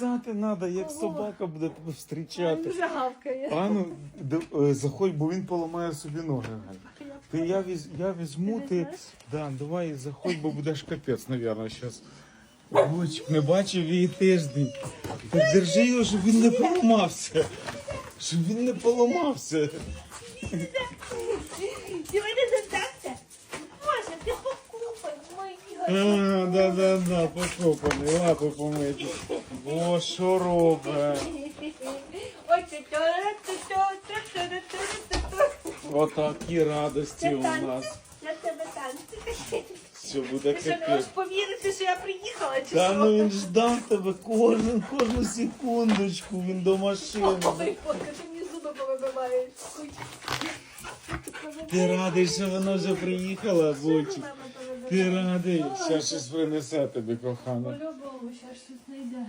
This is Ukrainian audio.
показати треба, як собака буде тебе Він зустрічати. вже гавкає. А ну, д- е, заходь, бо він поламає собі ноги. Галь. Ти я, віз, я візьму, Ти ти. Да, давай заходь, бо будеш капець, мабуть, зараз. Бочик, не бачив її тиждень. Так держи його, щоб він не поламався. Щоб він не поламався. Ти мене задався? Боже, ти покупай, мої А, да, да, да, покопаний, лапи помиті. О, що робить? Отакі радості у нас. Для тебе танці. Все буде Ти що, не капець. можеш повірити, що я приїхала, чи Та ну що? він ждав тебе кожну, кожну секундочку, він до машини. Ой, фотка, ти мені зуби повибиваєш. Ой. Ти радий, що вона вже приїхала, Бочик? Мама повибиває. Ти радий? Ще щось принесе тобі, кохана. По-любому, ще щось знайде.